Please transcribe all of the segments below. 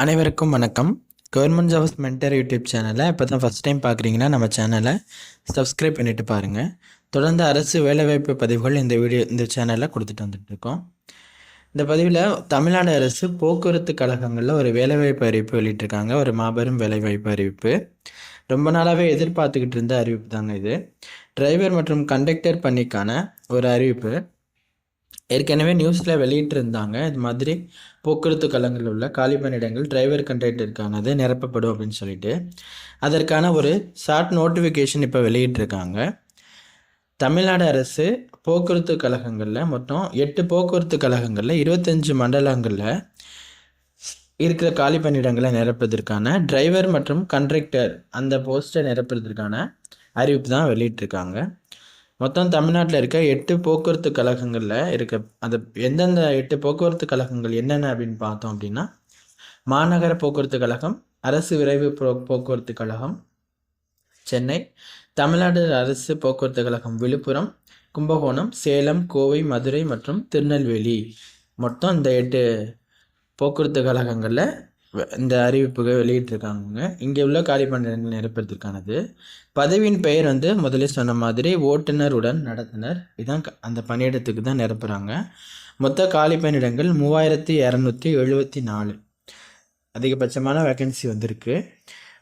அனைவருக்கும் வணக்கம். Government jobs mentor YouTube சேனலை இப்போ தான் ஃபஸ்ட் டைம் பார்க்குறீங்கன்னா நம்ம சேனலை சப்ஸ்கிரைப் பண்ணிவிட்டு பாருங்கள் தொடர்ந்து அரசு வேலைவாய்ப்பு பதிவுகள் இந்த வீடியோ இந்த சேனலில் கொடுத்துட்டு வந்துட்டுருக்கோம் இந்த பதிவில் தமிழ்நாடு அரசு போக்குவரத்து கழகங்களில் ஒரு வேலைவாய்ப்பு அறிவிப்பு வெளியிட்டிருக்காங்க. ஒரு மாபெரும் வேலைவாய்ப்பு அறிவிப்பு. ரொம்ப நாளாகவே எதிர்பார்த்துக்கிட்டு இருந்த அறிவிப்பு தாங்க இது. டிரைவர் மற்றும் கண்டக்டர் பணிக்கான ஒரு அறிவிப்பு. ஏற்கனவே நியூஸில் வெளியிட்டிருந்தாங்க இது மாதிரி போக்குவரத்து கழகங்களில் உள்ள காலி பணியிடங்கள் டிரைவர் கண்டக்டருக்கானது நிரப்பப்படும் அப்படின்னு சொல்லிட்டு. அதற்கான ஒரு ஷார்ட் நோட்டிஃபிகேஷன் இப்போ வெளியிட்டிருக்காங்க. தமிழ்நாடு அரசு போக்குவரத்து கழகங்களில் மொத்தம் எட்டு போக்குவரத்து கழகங்களில் இருபத்தஞ்சு மண்டலங்களில் இருக்கிற காலி பணியிடங்களை நிரப்புவதற்கான டிரைவர் மற்றும் கண்ட்ரக்டர் அந்த போஸ்ட்டை நிரப்புறதுக்கான அறிவிப்பு தான் வெளியிட்டிருக்காங்க. மொத்தம் தமிழ்நாட்டில் இருக்க எட்டு போக்குவரத்து கழகங்களில் இருக்க அந்த எந்தெந்த எட்டு போக்குவரத்து கழகங்கள் என்னென்ன அப்படின்னு பார்த்தோம் அப்படின்னா மாநகர போக்குவரத்து கழகம் அரசு விரைவு போ போக்குவரத்து கழகம் சென்னை தமிழ்நாடு அரசு போக்குவரத்து கழகம் விழுப்புரம் கும்பகோணம் சேலம் கோவை மதுரை மற்றும் திருநெல்வேலி. மொத்தம் இந்த எட்டு போக்குவரத்து கழகங்களில் இந்த அறிவிப்புகள் வெளியிட்டிருக்காங்க இங்கே உள்ள காலி பணியிடங்கள் நிரப்புறதுக்கானது. பதவியின் பெயர் வந்து முதல்ல சொன்ன மாதிரி ஓட்டுநருடன் நடத்துனர். இதான் க- அந்த பணியிடத்துக்கு தான் நிரப்புகிறாங்க மொத்த காலி பணியிடங்கள் மூவாயிரத்தி இரநூத்தி எழுபத்தி நாலு. அதிகபட்சமான வேக்கன்சி வந்திருக்கு.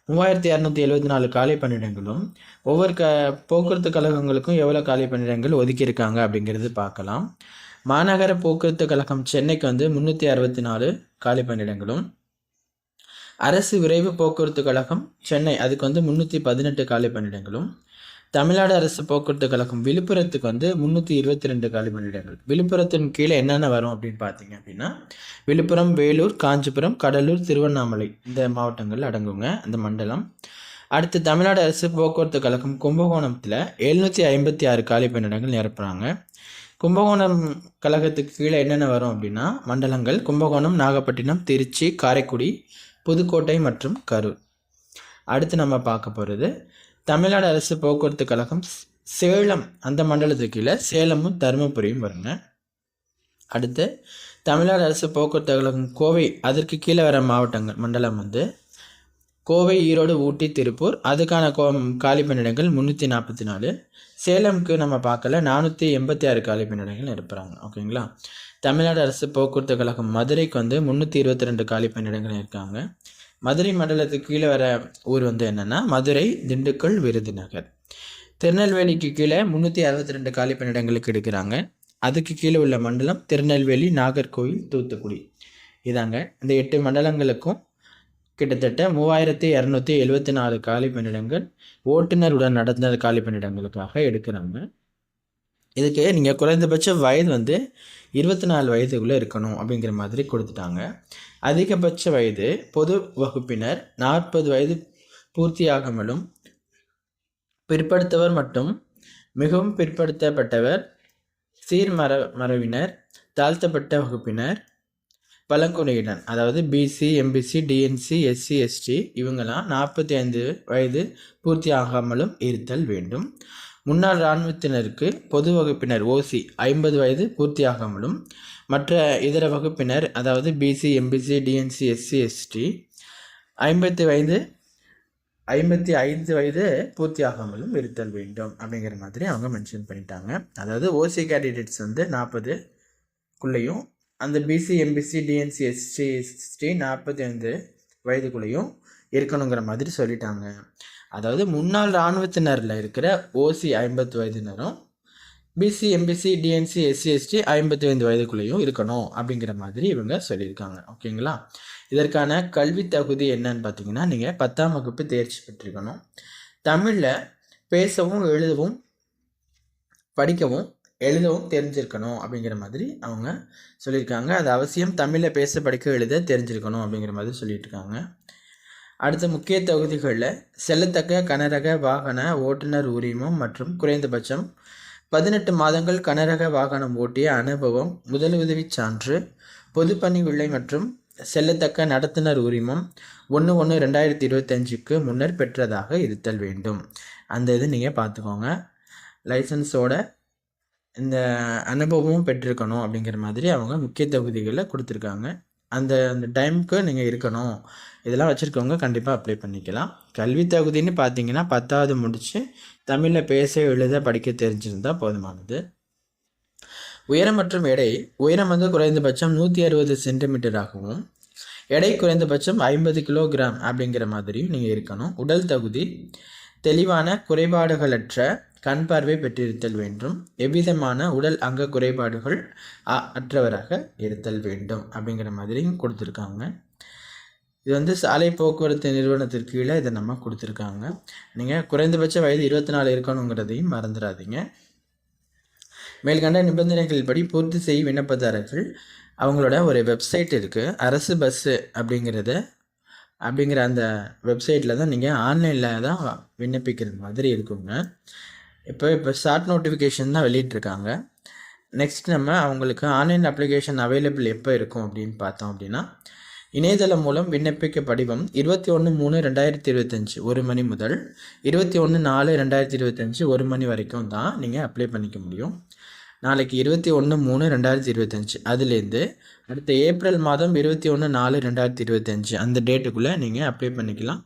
மூவாயிரத்தி இரநூத்தி எழுபத்தி நாலு காலி பணியிடங்களும் ஒவ்வொரு க போக்குவரத்து கழகங்களுக்கும் எவ்வளோ காலி பணியிடங்கள் ஒதுக்கியிருக்காங்க அப்படிங்கிறது பார்க்கலாம். மாநகர போக்குவரத்து கழகம் சென்னைக்கு வந்து முந்நூற்றி அறுபத்தி நாலு காலி பணியிடங்களும் அரசு விரைவு போக்குவரத்து கழகம் சென்னை அதுக்கு வந்து முந்நூற்றி பதினெட்டு காலி பணியிடங்களும் தமிழ்நாடு அரசு போக்குவரத்து கழகம் விழுப்புரத்துக்கு வந்து முந்நூற்றி இருபத்தி ரெண்டு காலி பணியிடங்கள் விழுப்புரத்தின் கீழே என்னென்ன வரும் அப்படின்னு பார்த்தீங்க அப்படின்னா விழுப்புரம் வேலூர் காஞ்சிபுரம் கடலூர் திருவண்ணாமலை இந்த மாவட்டங்கள் அடங்குங்க அந்த மண்டலம். அடுத்து தமிழ்நாடு அரசு போக்குவரத்து கழகம் கும்பகோணத்தில் எழுநூற்றி ஐம்பத்தி ஆறு காலி பணியிடங்கள் நிரப்புகிறாங்க கும்பகோணம் கழகத்துக்கு கீழே என்னென்ன வரும் அப்படின்னா மண்டலங்கள் கும்பகோணம் நாகப்பட்டினம் திருச்சி காரைக்குடி புதுக்கோட்டை மற்றும் கரூர். அடுத்து நம்ம பார்க்க போகிறது தமிழ்நாடு அரசு போக்குவரத்து கழகம் சேலம் அந்த மண்டலத்துக்கு கீழே சேலமும் தருமபுரியும் வருங்க. அடுத்து தமிழ்நாடு அரசு போக்குவரத்து கழகம் கோவை அதற்கு கீழே வர மாவட்டங்கள் மண்டலம் வந்து கோவை ஈரோடு ஊட்டி திருப்பூர். அதுக்கான கோ காலி பணியிடங்கள் முந்நூற்றி நாற்பத்தி நாலு. சேலம்க்கு நம்ம பார்க்கல நானூற்றி எண்பத்தி ஆறு காலி பணியிடங்கள் நிரப்புறாங்க ஓகேங்களா? தமிழ்நாடு அரசு போக்குவரத்து கழகம் மதுரைக்கு வந்து முந்நூற்றி இருபத்தி ரெண்டு காலி பணியிடங்கள் இருக்காங்க. மதுரை மண்டலத்துக்கு கீழே வர ஊர் வந்து என்னென்னா மதுரை திண்டுக்கல் விருதுநகர். திருநெல்வேலிக்கு கீழே முந்நூற்றி அறுபத்தி ரெண்டு காலி பணியிடங்களுக்கு எடுக்கிறாங்க. அதுக்கு கீழே உள்ள மண்டலம் திருநெல்வேலி நாகர்கோவில் தூத்துக்குடி. இதாங்க இந்த எட்டு மண்டலங்களுக்கும் கிட்டத்தட்ட மூவாயிரத்தி இரநூத்தி எழுபத்தி நாலு காலி பணியிடங்கள் ஓட்டுநருடன் நடந்த காலி பணியிடங்களுக்காக எடுக்கிறாங்க. இதுக்கு நீங்கள் குறைந்தபட்ச வயது வந்து இருபத்தி நாலு வயதுக்குள்ளே இருக்கணும் அப்படிங்கிற மாதிரி கொடுத்துட்டாங்க. அதிகபட்ச வயது பொது வகுப்பினர் நாற்பது வயது பூர்த்தியாகாமலும் பிற்படுத்தவர் மற்றும் மிகவும் பிற்படுத்தப்பட்டவர் சீர்மர மரபினர் தாழ்த்தப்பட்ட வகுப்பினர் பழங்குடியினர் அதாவது BC MBC DNC SC ST இவங்கெல்லாம் நாற்பத்தி ஐந்து வயது பூர்த்தி ஆகாமலும் இருத்தல் வேண்டும். முன்னாள் இராணுவத்தினருக்கு பொது வகுப்பினர் ஓசி ஐம்பது வயது பூர்த்தியாகாமலும் மற்ற இதர வகுப்பினர் அதாவது BC MBC DNC SC ST ஐம்பத்தி வயது ஐம்பத்தி ஐந்து வயது பூர்த்தியாகாமலும் இருத்தல் வேண்டும் அப்படிங்கிற மாதிரி அவங்க மென்ஷன் பண்ணிட்டாங்க. அதாவது ஓசி கேண்டிடேட்ஸ் வந்து நாற்பதுக்குள்ளேயும் அந்த BC MBC DNC ST ST நாற்பத்தி ஐந்து வயதுக்குள்ளேயும் இருக்கணுங்கிற மாதிரி சொல்லிட்டாங்க. அதாவது முன்னாள் இராணுவத்தினரில் இருக்கிற ஓசி ஐம்பத்து வயதினரும் BC MBC DNC SC ST ஐம்பத்தி ஐந்து வயதுக்குள்ளேயும் இருக்கணும் அப்படிங்கிற மாதிரி இவங்க சொல்லியிருக்காங்க. ஓகேங்களா? இதற்கான கல்வி தகுதி என்னன்னு பார்த்தீங்கன்னா நீங்கள் பத்தாம் வகுப்பு தேர்ச்சி பெற்றிருக்கணும். தமிழில் பேசவும் எழுதவும் படிக்கவும் எழுதவும் தெரிஞ்சிருக்கணும் அப்படிங்கிற மாதிரி அவங்க சொல்லியிருக்காங்க. அது அவசியம். தமிழில் பேச படிக்க எழுத தெரிஞ்சிருக்கணும் அப்படிங்கிற மாதிரி சொல்லிட்டு இருக்காங்க அடுத்த முக்கிய தொகுதிகளில் செல்லத்தக்க கனரக வாகன ஓட்டுநர் உரிமம் மற்றும் குறைந்தபட்சம் பதினெட்டு மாதங்கள் கனரக வாகனம் ஓட்டிய அனுபவம் முதலுதவிச் சான்று பொதுப்பணி விலை மற்றும் செல்லத்தக்க நடத்துனர் உரிமம் ஒன்று ஒன்று ரெண்டாயிரத்தி இருபத்தஞ்சுக்கு முன்னர் பெற்றதாக இருத்தல் வேண்டும். அந்த இது நீங்கள் பார்த்துக்கோங்க. லைசன்ஸோட இந்த அனுபவமும் பெற்றிருக்கணும் அப்படிங்கிற மாதிரி அவங்க முக்கிய தகுதிகளை கொடுத்துருக்காங்க. அந்த அந்த டைமுக்கு நீங்கள் இருக்கணும். இதெல்லாம் வச்சுருக்கவங்க கண்டிப்பாக அப்ளை பண்ணிக்கலாம். கல்வி தகுதின்னு பார்த்தீங்கன்னா பத்தாவது முடித்து தமிழில் பேச எழுத படிக்க தெரிஞ்சிருந்தால் போதுமானது. உயரம் மற்றும் எடை. உயரம் வந்து குறைந்தபட்சம் நூற்றி அறுபது சென்டிமீட்டராகவும் எடை குறைந்தபட்சம் ஐம்பது கிலோகிராம் அப்படிங்கிற மாதிரியும் நீங்கள் இருக்கணும். உடல் தகுதி. தெளிவான குறைபாடுகளற்ற கண் பார்வை பெற்றிருத்தல் வேண்டும். எவ்விதமான உடல் அங்க குறைபாடுகள் அற்றவராக இருத்தல் வேண்டும் அப்படிங்கிற மாதிரியும் கொடுத்துருக்காங்க. இது வந்து சாலை போக்குவரத்து நிறுவனத்திற்கு கீழே இதை நம்ம கொடுத்துருக்காங்க. நீங்கள் குறைந்தபட்ச வயது இருபத்தி நாலு இருக்கணுங்கிறதையும் மறந்துடாதீங்க. மேல்கண்ட நிபந்தனைகள் படி பூர்த்தி செய்யும் விண்ணப்பதாரர்கள் அவங்களோட ஒரு வெப்சைட் இருக்குது அரசு பஸ்ஸு அப்படிங்கிறத அப்படிங்கிற அந்த வெப்சைட்டில் தான் நீங்கள் ஆன்லைனில் தான் விண்ணப்பிக்கிற மாதிரி இருக்குங்க. இப்போ இப்போ ஷார்ட் நோட்டிஃபிகேஷன் தான் வெளியிட்ருக்காங்க நெக்ஸ்ட் நம்ம அவங்களுக்கு ஆன்லைன் அப்ளிகேஷன் அவைலபிள் எப்போ இருக்கும் அப்படின்னு பார்த்தோம் அப்படின்னா இணையதளம் மூலம் விண்ணப்பிக்க படிவம் இருபத்தி ஒன்று மூணு ரெண்டாயிரத்தி இருபத்தஞ்சி ஒரு மணி முதல் இருபத்தி ஒன்று நாலு ரெண்டாயிரத்தி இருபத்தஞ்சி ஒரு மணி வரைக்கும் தான் நீங்கள் அப்ளை பண்ணிக்க முடியும். நாளைக்கு இருபத்தி ஒன்று மூணு ரெண்டாயிரத்தி இருபத்தஞ்சி அதுலேருந்து அடுத்த ஏப்ரல் மாதம் இருபத்தி ஒன்று நாலு ரெண்டாயிரத்தி இருபத்தஞ்சி அந்த டேட்டுக்குள்ளே நீங்கள் அப்ளை பண்ணிக்கலாம்.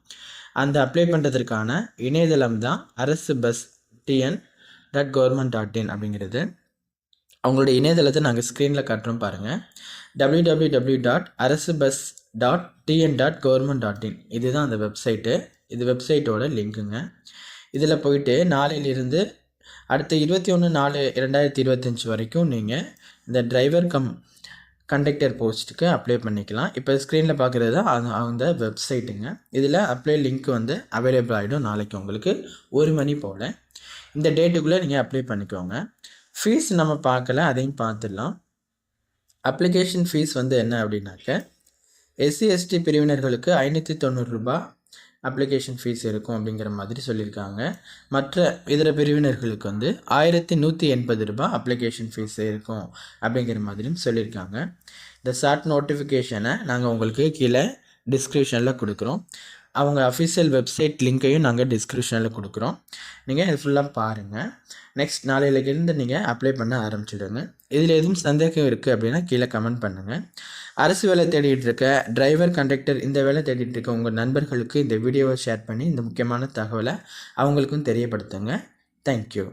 அந்த அப்ளை பண்ணுறதுக்கான இணையதளம் தான் Arasu bus TN dot government dot in அப்படிங்கிறது. அவங்களுடைய இணையதளத்தை நாங்கள் ஸ்க்ரீனில் காட்டுறோம் பாருங்கள் W W W dot Arasu bus dot TN dot government dot in இதுதான் அந்த வெப்சைட்டு இது வெப்சைட்டோட லிங்க்குங்க இதில் போயிட்டு நாளையிலிருந்து அடுத்த இருபத்தி ஒன்று நாலு ரெண்டாயிரத்தி இருபத்தஞ்சி வரைக்கும் நீங்கள் இந்த டிரைவர் கம் கண்டக்டர் போஸ்ட்டுக்கு அப்ளை பண்ணிக்கலாம். இப்போ ஸ்க்ரீனில் பார்க்குறது தான் அது அந்த வெப்சைட்டுங்க இதில் அப்ளை லிங்க் வந்து அவைலபிள் ஆகிடும் நாளைக்கு உங்களுக்கு. ஒரு மணி போல். இந்த டேட்டுக்குள்ளே நீங்கள் அப்ளை பண்ணிக்கோங்க. ஃபீஸ் நம்ம பார்க்கல அதையும் பார்த்துடலாம். அப்ளிகேஷன் ஃபீஸ் வந்து என்ன அப்படின்னாக்க எஸ்சி எஸ்டி பிரிவினர்களுக்கு ஐநூற்றி தொண்ணூறுரூபா அப்ளிகேஷன் ஃபீஸ் இருக்கும் அப்படிங்கிற மாதிரி சொல்லியிருக்காங்க. மற்ற இதர பிரிவினர்களுக்கு வந்து ஆயிரத்தி நூற்றி எண்பது ரூபாய் அப்ளிகேஷன் ஃபீஸ் இருக்கும் அப்படிங்கிற மாதிரியும் சொல்லியிருக்காங்க. இந்த ஷார்ட் நோட்டிஃபிகேஷனை நாங்கள் உங்களுக்கு கீழே டிஸ்கிரிப்ஷனில் கொடுக்குறோம். அவங்க அஃபிஷியல் வெப்சைட் லிங்க்கையும் நாங்கள் டிஸ்கிரிப்ஷனில் கொடுக்குறோம். நீங்கள் இது ஃபுல்லாக பாருங்கள் நெக்ஸ்ட் நாளையிலேருந்து நீங்கள் அப்ளை பண்ண ஆரம்பிச்சிடுங்க. இதில் எதுவும் சந்தேகம் இருக்குது அப்படின்னா கீழே கமெண்ட் பண்ணுங்கள் அரசு வேலை தேடிட்டு இருக்க டிரைவர் கண்டக்டர் இந்த வேலை தேடிட்டு இருக்க உங்கள் நண்பர்களுக்கு இந்த வீடியோவை ஷேர் பண்ணி இந்த முக்கியமான தகவலை அவங்களுக்கும் தெரியப்படுத்துங்க. தேங்க்யூ